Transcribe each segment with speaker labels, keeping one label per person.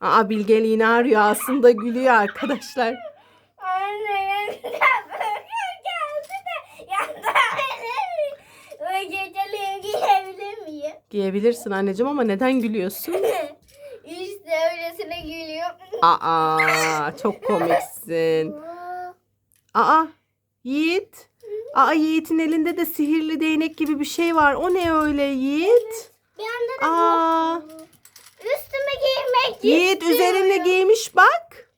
Speaker 1: Aa Bilge Lina rüyasında gülüyor arkadaşlar.
Speaker 2: Anne geldi de yandı. Ve geceliği giyebilir miyim?
Speaker 1: Giyebilirsin anneciğim ama neden gülüyorsun?
Speaker 2: işte öylesine gülüyor.
Speaker 1: Aa çok komiksin. Aa Yiğit. Aa Yiğit'in elinde de sihirli değnek gibi bir şey var. O ne öyle Yiğit?
Speaker 2: Bir anda da
Speaker 1: Aa Yiğit üzerine giymiş bak.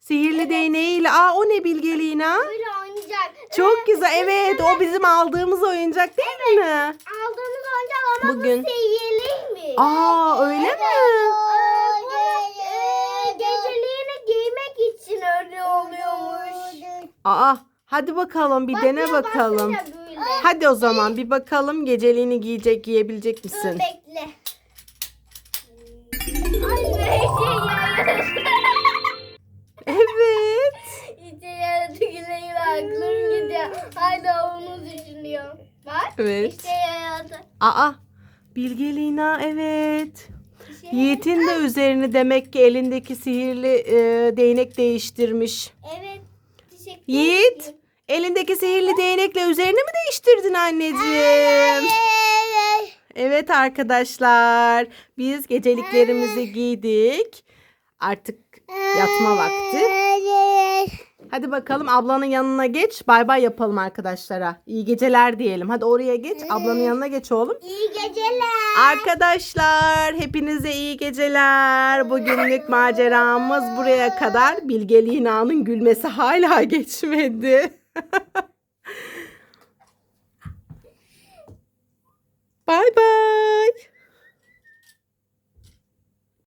Speaker 1: Sihirli değneğiyle. Aa o ne Bilge Lina?
Speaker 2: Böyle oynayacak.
Speaker 1: Çok güzel. Evet o bizim aldığımız oyuncak değil mi?
Speaker 2: Aldığımız oyuncak ama
Speaker 1: Bugün.
Speaker 2: bu sihirliymiş.
Speaker 1: Aa öyle mi?
Speaker 2: Ee, bunu e, geceliğini giymek için öyle oluyormuş.
Speaker 1: Aa hadi bakalım bir dene
Speaker 2: Bakıyor,
Speaker 1: bakalım.
Speaker 2: baksana böyle.
Speaker 1: Hadi o zaman bir bakalım geceliğini giyecek giyebilecek
Speaker 2: Dur
Speaker 1: misin?
Speaker 2: bekle. Hala onu düşünüyor. Bak.
Speaker 1: Evet.
Speaker 2: İşte yaradı.
Speaker 1: Aa Bilge Lina evet.
Speaker 2: Şey,
Speaker 1: Yiğit'in de üzerini demek ki elindeki sihirli e, değnek değiştirmiş.
Speaker 2: Evet. Teşekkür
Speaker 1: Yiğit
Speaker 2: ederim.
Speaker 1: elindeki sihirli değnekle üzerini mi değiştirdin anneciğim? Evet arkadaşlar biz geceliklerimizi giydik. Artık yatma vakti. Hadi bakalım ablanın yanına geç. Bay bay yapalım arkadaşlara. İyi geceler diyelim. Hadi oraya geç. Ablanın yanına geç oğlum.
Speaker 2: İyi geceler.
Speaker 1: Arkadaşlar hepinize iyi geceler. Bugünlük maceramız buraya kadar. Bilge Lina'nın gülmesi hala geçmedi.